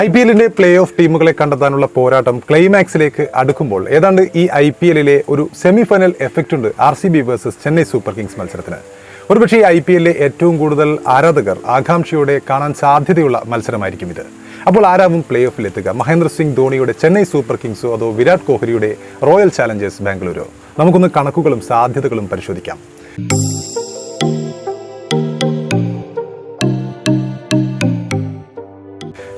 I P എല്ലിന്റെ play off ടീമുകളെ കണ്ടെത്താനുള്ള പോരാട്ടം ക്ലൈമാക്സിലേക്ക് അടുക്കുമ്പോൾ ഏതാണ്ട് ഈ ഐ പി എല്ലിലെ ഒരു സെമി ഫൈനൽ എഫക്റ്റ് ഉണ്ട് R C B versus Chennai Super Kings മത്സരത്തിന്. ഒരുപക്ഷെ ഐ പി എല്ലിലെ ഏറ്റവും കൂടുതൽ ആരാധകർ ആകാംക്ഷയോടെ കാണാൻ സാധ്യതയുള്ള മത്സരമായിരിക്കും ഇത്. അപ്പോൾ ആരാവും പ്ലേ ഓഫിൽ എത്തുക മഹേന്ദ്ര സിംഗ് ധോണിയുടെ ചെന്നൈ സൂപ്പർ കിങ്സോ അതോ വിരാട് കോഹ്ലിയുടെ റോയൽ ചാലഞ്ചേഴ്സ് ബാംഗ്ലൂരോ? നമുക്കൊന്ന് കണക്കുകളും സാധ്യതകളും പരിശോധിക്കാം.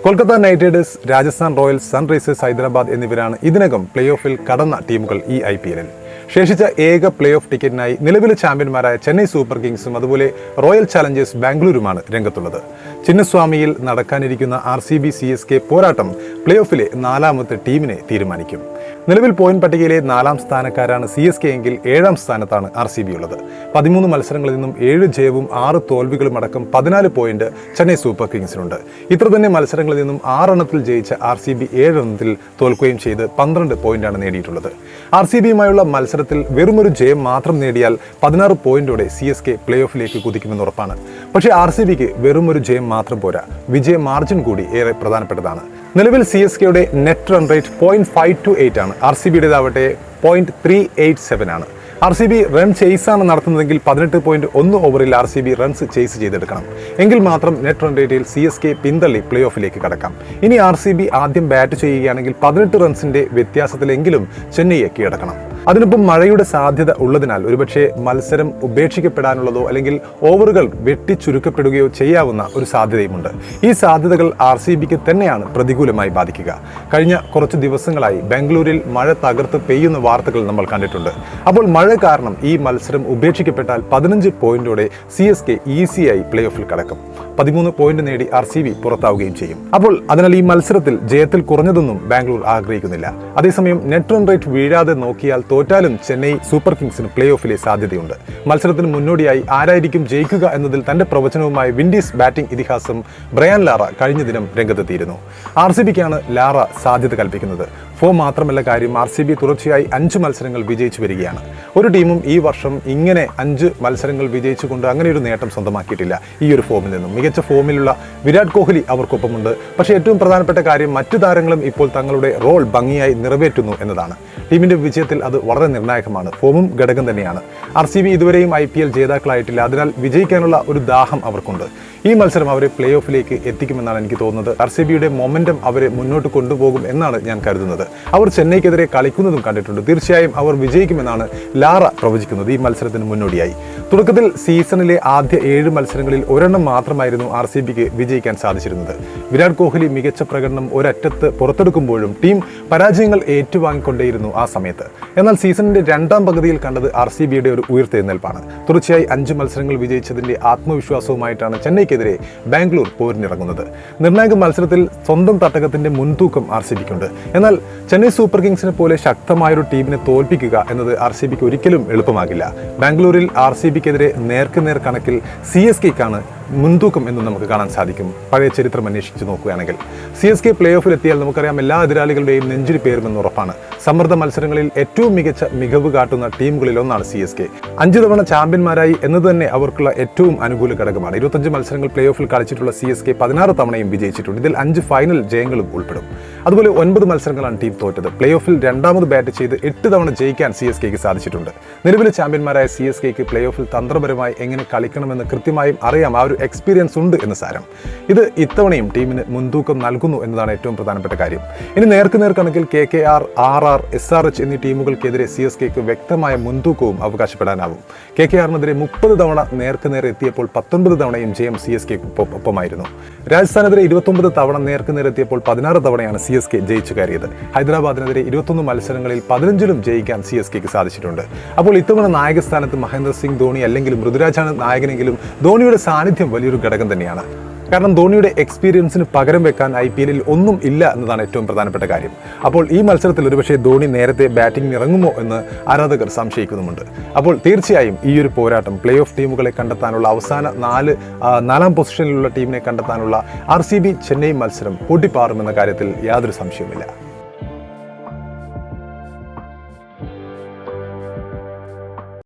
Kolkata Knight Riders Rajasthan Royals Sunrisers Hyderabad എന്നിവരാണ് ഇതിനകം പ്ലേ ഓഫിൽ കടന്ന ടീമുകൾ ഈ ഐ പി എല്ലിൽ. ശേഷിച്ച ഏക പ്ലേ ഓഫ് ടിക്കറ്റിനായി നിലവിലെ ചാമ്പ്യന്മാരായ ചെന്നൈ സൂപ്പർ കിങ്സും അതുപോലെ റോയൽ ചാലഞ്ചേഴ്സ് ബാംഗ്ലൂരുമാണ് രംഗത്തുള്ളത്. ചിന്നസ്വാമിയിൽ നടക്കാനിരിക്കുന്ന R C B C S K പോരാട്ടം പ്ലേ ഓഫിലെ നാലാമത്തെ ടീമിനെ തീരുമാനിക്കും. നിലവിൽ പോയിന്റ് പട്ടികയിലെ നാലാം സ്ഥാനക്കാരാണ് സി എസ് കെ എങ്കിൽ ഏഴാം സ്ഥാനത്താണ് ആർ സി ബി ഉള്ളത്. പതിമൂന്ന് മത്സരങ്ങളിൽ നിന്നും ഏഴ് ജയവും ആറ് തോൽവികളും അടക്കം പതിനാല് പോയിന്റ് ചെന്നൈ സൂപ്പർ കിങ്സിനുണ്ട്. ഇത്ര തന്നെ മത്സരങ്ങളിൽ നിന്നും ആറെണ്ണത്തിൽ ജയിച്ച ആർ സി ബി ഏഴെണ്ണത്തിൽ തോൽക്കുകയും ചെയ്ത് പന്ത്രണ്ട് പോയിന്റാണ് നേടിയിട്ടുള്ളത്. ആർ സി ബിയുമായുള്ള മത്സരത്തിൽ വെറുമൊരു ജയം മാത്രം നേടിയാൽ പതിനാറ് പോയിന്റോടെ സി എസ് കെ പ്ലേ ഓഫിലേക്ക് കുതിക്കുമെന്ന് ഉറപ്പാണ്. പക്ഷേ ആർ സി ബിക്ക് വെറുമൊരു ജയം മാത്രം പോരാ. വിജയ മാർജിൻ കൂടി ഏറെ പ്രധാനപ്പെട്ടതാണ്. നിലവിൽ സി എസ് കെയുടെ net run rate point five two eight ആണ്. ആർ സി ബിയുടേതാവട്ടെ പോയിന്റ് ത്രീ എയ്റ്റ് സെവൻ ആണ്. ആർ സി ബി റൺ ചേസാണ് നടത്തുന്നതെങ്കിൽ പതിനെട്ട് പോയിന്റ് ഒന്ന് ഓവറിൽ R C B runs chase ചെയ്തെടുക്കണം. എങ്കിൽ മാത്രം നെറ്റ് റൺ റേറ്റിൽ സി എസ് കെ പിന്തള്ളി പ്ലേ ഓഫിലേക്ക് കടക്കാം. ഇനി ആർ സി ബി ആദ്യം ബാറ്റ് ചെയ്യുകയാണെങ്കിൽ പതിനെട്ട് റൺസിന്റെ വ്യത്യാസത്തിലെങ്കിലും ചെന്നൈയെ കീഴടക്കണം. അതിനൊപ്പം മഴയുടെ സാധ്യത ഉള്ളതിനാൽ ഒരുപക്ഷെ മത്സരം ഉപേക്ഷിക്കപ്പെടാനുള്ളതോ അല്ലെങ്കിൽ ഓവറുകൾ വെട്ടിച്ചുരുക്കപ്പെടുകയോ ചെയ്യാവുന്ന ഒരു സാധ്യതയുമുണ്ട്. ഈ സാധ്യതകൾ ആർ സി ബിക്ക് തന്നെയാണ് പ്രതികൂലമായി ബാധിക്കുക. കഴിഞ്ഞ കുറച്ച് ദിവസങ്ങളായി ബാംഗ്ലൂരിൽ മഴ തകർത്ത് പെയ്യുന്ന വാർത്തകൾ നമ്മൾ കണ്ടിട്ടുണ്ട്. അപ്പോൾ മഴ കാരണം ഈ മത്സരം ഉപേക്ഷിക്കപ്പെട്ടാൽ പതിനഞ്ച് പോയിന്റോടെ സി എസ് കെ ഈസിയായി പ്ലേ ഓഫിൽ കടക്കും. പതിമൂന്ന് പോയിന്റ് നേടി ആർ സി ബി പുറത്താവുകയും ചെയ്യും. അപ്പോൾ അതിനാൽ ഈ മത്സരത്തിൽ ജയത്തിൽ കുറഞ്ഞതൊന്നും ബാംഗ്ലൂർ ആഗ്രഹിക്കുന്നില്ല. അതേസമയം നെറ്റ് റൺ റേറ്റ് വീഴാതെ നോക്കിയാൽ തോറ്റാലും ചെന്നൈ സൂപ്പർ കിങ്സിന് പ്ലേ ഓഫിലെ സാധ്യതയുണ്ട്. മത്സരത്തിന് മുന്നോടിയായി ആരായിരിക്കും ജയിക്കുക എന്നതിൽ തന്റെ പ്രവചനവുമായി വിൻഡീസ് ബാറ്റിംഗ് ഇതിഹാസം ബ്രയാൻ ലാറ കഴിഞ്ഞ ദിനം രംഗത്തെത്തിയിരുന്നു. ആർ സി ബിക്കാണ് ലാറ സാധ്യത കൽപ്പിക്കുന്നത്. ഫോം മാത്രമല്ല കാര്യം ആർ സി ബി തുടർച്ചയായി അഞ്ച് മത്സരങ്ങൾ വിജയിച്ചു വരികയാണ്. ഒരു ടീമും ഈ വർഷം ഇങ്ങനെ അഞ്ച് മത്സരങ്ങൾ വിജയിച്ചുകൊണ്ട് അങ്ങനെ ഒരു നേട്ടം സ്വന്തമാക്കിയിട്ടില്ല ഈ ഒരു ഫോമിൽ നിന്നും. മികച്ച ഫോമിലുള്ള വിരാട് കോഹ്ലി അവർക്കൊപ്പമുണ്ട്. പക്ഷേ ഏറ്റവും പ്രധാനപ്പെട്ട കാര്യം മറ്റു താരങ്ങളും ഇപ്പോൾ തങ്ങളുടെ റോൾ ഭംഗിയായി നിറവേറ്റുന്നു എന്നതാണ്. ടീമിന്റെ വിജയത്തിൽ അത് വളരെ നിർണായകമാണ്. ഫോമും ഘടകം തന്നെയാണ്. ആർ സി ബി ഇതുവരെയും ഐ പി എൽ ജേതാക്കളായിട്ടില്ല. അതിനാൽ വിജയിക്കാനുള്ള ഒരു ദാഹം അവർക്കുണ്ട്. ഈ മത്സരം അവരെ പ്ലേ ഓഫിലേക്ക് എത്തിക്കുമെന്നാണ് എനിക്ക് തോന്നുന്നത്. ആർ സി ബിയുടെ മൊമെന്റം അവരെ മുന്നോട്ട് കൊണ്ടുപോകും എന്നാണ് ഞാൻ കരുതുന്നത്. അവർ ചെന്നൈക്കെതിരെ കളിക്കുന്നതും കണ്ടിട്ടുണ്ട്. തീർച്ചയായും അവർ വിജയിക്കുമെന്നാണ് ലാറ പ്രവചിക്കുന്നത്. ഈ മത്സരത്തിന് മുന്നോടിയായി. തുടക്കത്തിൽ സീസണിലെ ആദ്യ ഏഴ് മത്സരങ്ങളിൽ ഒരെണ്ണം മാത്രമായിരുന്നു ആർ സി ബിക്ക് വിജയിക്കാൻ സാധിച്ചിരുന്നത്. വിരാട് കോഹ്ലി മികച്ച പ്രകടനം ഒരറ്റത്ത് പുറത്തെടുക്കുമ്പോഴും ടീം പരാജയങ്ങൾ ഏറ്റുവാങ്ങിക്കൊണ്ടേയിരുന്നു ആ സമയത്ത്. എന്നാൽ സീസണിന്റെ രണ്ടാം പകുതിയിൽ കണ്ടത് ആർ സി ബിയുടെ ഒരു ഉയർത്തെഴുന്നേൽപ്പാണ്. തുടർച്ചയായി അഞ്ച് മത്സരങ്ങൾ വിജയിച്ചതിന്റെ ആത്മവിശ്വാസവുമായിട്ടാണ് ചെന്നൈക്കെതിരെ ബാംഗ്ലൂർ പോരിനിറങ്ങുന്നത്. നിർണായക മത്സരത്തിൽ സ്വന്തം തട്ടകത്തിന്റെ മുൻതൂക്കം ആർ സി ബിക്കുണ്ട്. എന്നാൽ ചെന്നൈ സൂപ്പർ കിങ്സിനെ പോലെ ശക്തമായൊരു ടീമിനെ തോൽപ്പിക്കുക എന്നത് ആർ സി ബിക്ക് ഒരിക്കലും എളുപ്പമാകില്ല. ബാംഗ്ലൂരിൽ ആർ സി ബിക്കെതിരെ നേർക്കുനേർ കണക്കിൽ സി എസ് കെക്കാണ് മുൻതൂക്കം എന്ന് നമുക്ക് കാണാൻ സാധിക്കും. പഴയ ചരിത്രം അന്വേഷിച്ച് നോക്കുകയാണെങ്കിൽ. സി എസ് കെ പ്ലേ ഓഫിൽ എത്തിയാൽ നമുക്കറിയാം എല്ലാ എതിരാളികളുടെയും നെഞ്ചിരി പേരുമെന്ന് ഉറപ്പാണ്. സമ്മർദ്ദ മത്സരങ്ങളിൽ ഏറ്റവും മികച്ച മികവ് കാട്ടുന്ന ടീമുകളിൽ ഒന്നാണ് സി എസ് കെ അഞ്ച് തവണ ചാമ്പ്യന്മാരായി എന്നത് തന്നെ അവർക്കുള്ള ഏറ്റവും അനുകൂല ഘടകമാണ്. ഇരുപത്തഞ്ച് മത്സരങ്ങൾ പ്ലേ ഓഫിൽ കളിച്ചിട്ടുള്ള സി എസ് കെ പതിനാറ് തവണയും വിജയിച്ചിട്ടുണ്ട്. ഇതിൽ അഞ്ച് ഫൈനൽ ജയങ്ങളും ഉൾപ്പെടും. അതുപോലെ ഒൻപത് മത്സരങ്ങളാണ് ടീം തോറ്റത്. പ്ലേ ഓഫിൽ രണ്ടാമത് ബാറ്റ് ചെയ്ത് എട്ട് തവണ ജയിക്കാൻ സി എസ് കെക്ക് സാധിച്ചിട്ടുണ്ട്. നിലവിലെ ചാമ്പ്യന്മാരായ സി എസ് കെക്ക് പ്ലേ ഓഫിൽ തന്ത്രപരമായി എങ്ങനെ കളിക്കണമെന്ന് കൃത്യമായും അറിയാം. ആ ഒരു എക്സ്പീരിയൻസ് ഉണ്ട് എന്ന് സാരം. ഇത് ഇത്തവണയും ടീമിന് മുൻതൂക്കം നൽകുന്നു എന്നതാണ് ഏറ്റവും പ്രധാനപ്പെട്ട കാര്യം. ഇനി നേർക്ക് നേർക്കാണെങ്കിൽ K K R R R S R H എന്നീ ടീമുകൾക്കെതിരെ സി എസ് കെക്ക് വ്യക്തമായ മുൻതൂക്കവും അവകാശപ്പെടാനാവും. കെ കെ ആറിനെതിരെ മുപ്പത് തവണ നേർക്ക് നേരെ എത്തിയപ്പോൾ പത്തൊൻപത് തവണയും ജയം സി എസ് കെക്ക് ഒപ്പമായിരുന്നു. രാജസ്ഥാനെതിരെ ഇരുപത്തൊമ്പത് തവണ നേർക്ക് നേരെ എത്തിയപ്പോൾ പതിനാറ് തവണയാണ് സി എസ് കെ ജയിച്ചു കയറിയത്. ഹൈദരാബാദിനെതിരെ ഇരുപത്തൊന്ന് മത്സരങ്ങളിൽ പതിനഞ്ചിലും ജയിക്കാൻ സി എസ് കെക്ക് സാധിച്ചിട്ടുണ്ട്. അപ്പോൾ ഇത്തവണ നായക സ്ഥാനത്ത് മഹേന്ദ്ര സിംഗ് ധോണി അല്ലെങ്കിലും ഋതുരാജാണ് നായകനെങ്കിലും ധോണിയുടെ സാന്നിധ്യം വലിയൊരു ഘടകം തന്നെയാണ്. കാരണം ധോണിയുടെ എക്സ്പീരിയൻസിന് പകരം വെക്കാൻ ഐ പി എല്ലിൽ ഒന്നും ഇല്ല എന്നതാണ് ഏറ്റവും പ്രധാനപ്പെട്ട കാര്യം. അപ്പോൾ ഈ മത്സരത്തിൽ ഒരുപക്ഷെ ധോണി നേരത്തെ ബാറ്റിംഗ് ഇറങ്ങുമോ എന്ന് ആരാധകർ സംശയിക്കുന്നുമുണ്ട്. അപ്പോൾ തീർച്ചയായും ഈ ഒരു പോരാട്ടം പ്ലേ ഓഫ് ടീമുകളെ കണ്ടെത്താനുള്ള അവസാന നാല് നാലാം പൊസിഷനിലുള്ള ടീമിനെ കണ്ടെത്താനുള്ള ആർ സി ബി ചെന്നൈ മത്സരം പൊട്ടിപ്പാറുമെന്ന കാര്യത്തിൽ യാതൊരു സംശയവുമില്ല.